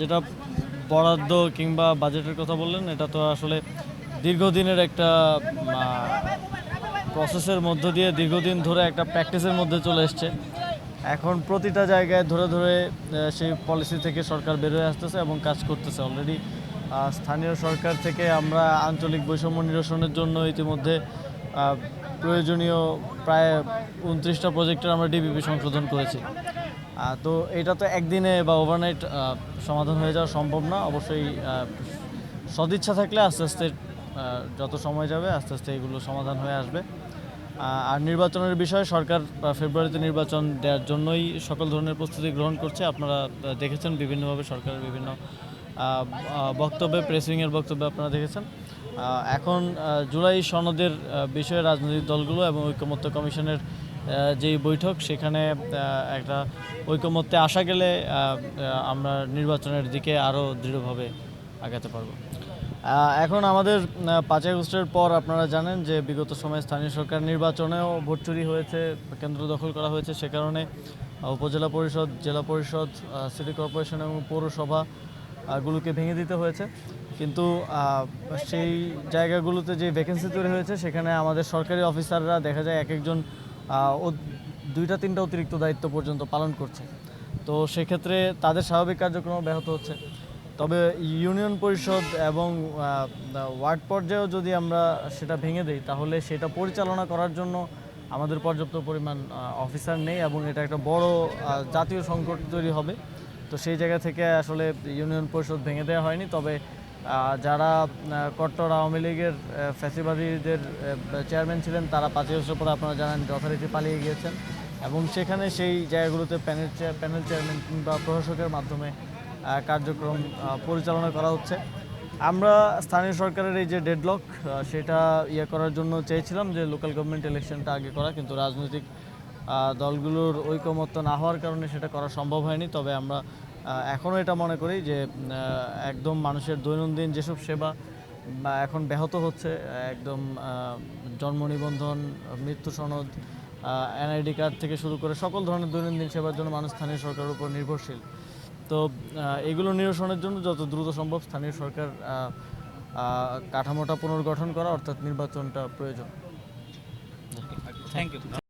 যেটা বরাদ্দ কিংবা বাজেটের কথা বললেন, এটা তো আসলে দীর্ঘদিনের একটা প্রসেসের মধ্য দিয়ে দীর্ঘদিন ধরে একটা প্র্যাকটিসের মধ্যে চলে এসছে। এখন প্রতিটা জায়গায় ধরে ধরে সেই পলিসি থেকে সরকার বেরোয় আসতেছে এবং কাজ করতেছে অলরেডি স্থানীয় সরকার থেকে আমরা আঞ্চলিক বৈষম্য নিরসনের জন্য ইতিমধ্যে প্রয়োজনীয় প্রায় উনত্রিশটা প্রজেক্টের আমরা ডিবিপি সংশোধন করেছি। তো এটা তো একদিনে বা ওভারনাইট সমাধান হয়ে যাওয়া সম্ভব না। অবশ্যই সদিচ্ছা থাকলে আস্তে আস্তে যত সময় যাবে, আস্তে আস্তে এগুলো সমাধান হয়ে আসবে। আর নির্বাচনের বিষয়ে সরকার ফেব্রুয়ারিতে নির্বাচন দেওয়ার জন্যই সকল ধরনের প্রস্তুতি গ্রহণ করছে। আপনারা দেখেছেন বিভিন্নভাবে সরকারের বিভিন্ন বক্তব্যে প্রেসিংয়ের বক্তব্যে আপনারা দেখেছেন। এখন জুলাই সনদের বিষয়ে রাজনৈতিক দলগুলো এবং ঐক্যমত্য কমিশনের যেই বৈঠক, সেখানে একটা ঐকমত্যে আসা গেলে আমরা নির্বাচনের দিকে আরও দৃঢ়ভাবে আগাতে পারব। এখন আমাদের পাঁচ আগস্টের পর আপনারা জানেন যে বিগত সময়ে স্থানীয় সরকার নির্বাচনেও ভোট চুরি হয়েছে, কেন্দ্র দখল করা হয়েছে। সে কারণে উপজেলা পরিষদ, জেলা পরিষদ সিটি কর্পোরেশন এবং পৌরসভা গুলোকে ভেঙে দিতে হয়েছে। কিন্তু সেই জায়গাগুলোতে যে ভ্যাকেন্সি তৈরি হয়েছে, সেখানে আমাদের সরকারি অফিসাররা দেখা যায় এক একজন দুইটা, তিনটা অতিরিক্ত দায়িত্ব পর্যন্ত পালন করছে। তো সেক্ষেত্রে তাদের স্বাভাবিক কার্যক্রম ব্যাহত হচ্ছে। তবে ইউনিয়ন পরিষদ এবং ওয়ার্ড পর্যায়েও যদি আমরা সেটা ভেঙে দেই, তাহলে সেটা পরিচালনা করার জন্য আমাদের পর্যাপ্ত পরিমাণ অফিসার নেই এবং এটা একটা বড় জাতীয় সংকট তৈরি হবে। তো সেই জায়গা থেকে আসলে ইউনিয়ন পরিষদ ভেঙে দেওয়া হয়নি। তবে যারা কট্টর আওয়ামী লীগের ফ্যাসিবাদীদের চেয়ারম্যান ছিলেন, তারা পাঁচই বছর পরে আপনারা জানেন যথারীতি পালিয়ে গিয়েছেন। এবং সেখানে সেই জায়গাগুলোতে প্যানেল প্যানেল চেয়ারম্যান কিংবা প্রশাসকের মাধ্যমে কার্যক্রম পরিচালনা করা হচ্ছে। আমরা স্থানীয় সরকারের এই যে ডেডলক সেটা ইয়ে করার জন্য চেয়েছিলাম যে লোকাল গভর্নমেন্ট ইলেকশনটা আগে করা, কিন্তু রাজনৈতিক দলগুলোর ঐকমত্য না হওয়ার কারণে সেটা করা সম্ভব হয়নি। তবে আমরা এখনও এটা মনে করি যে একদম মানুষের দৈনন্দিন যেসব সেবা এখন ব্যাহত হচ্ছে, একদম জন্ম নিবন্ধন, মৃত্যু সনদ এনআইডি কার্ড থেকে শুরু করে সকল ধরনের দৈনন্দিন সেবার জন্য মানুষ স্থানীয় সরকারের উপর নির্ভরশীল। তো এগুলো নিরসনের জন্য যত দ্রুত সম্ভব স্থানীয় সরকার কাঠামোটা পুনর্গঠন করা, অর্থাৎ নির্বাচনটা প্রয়োজন। Thank you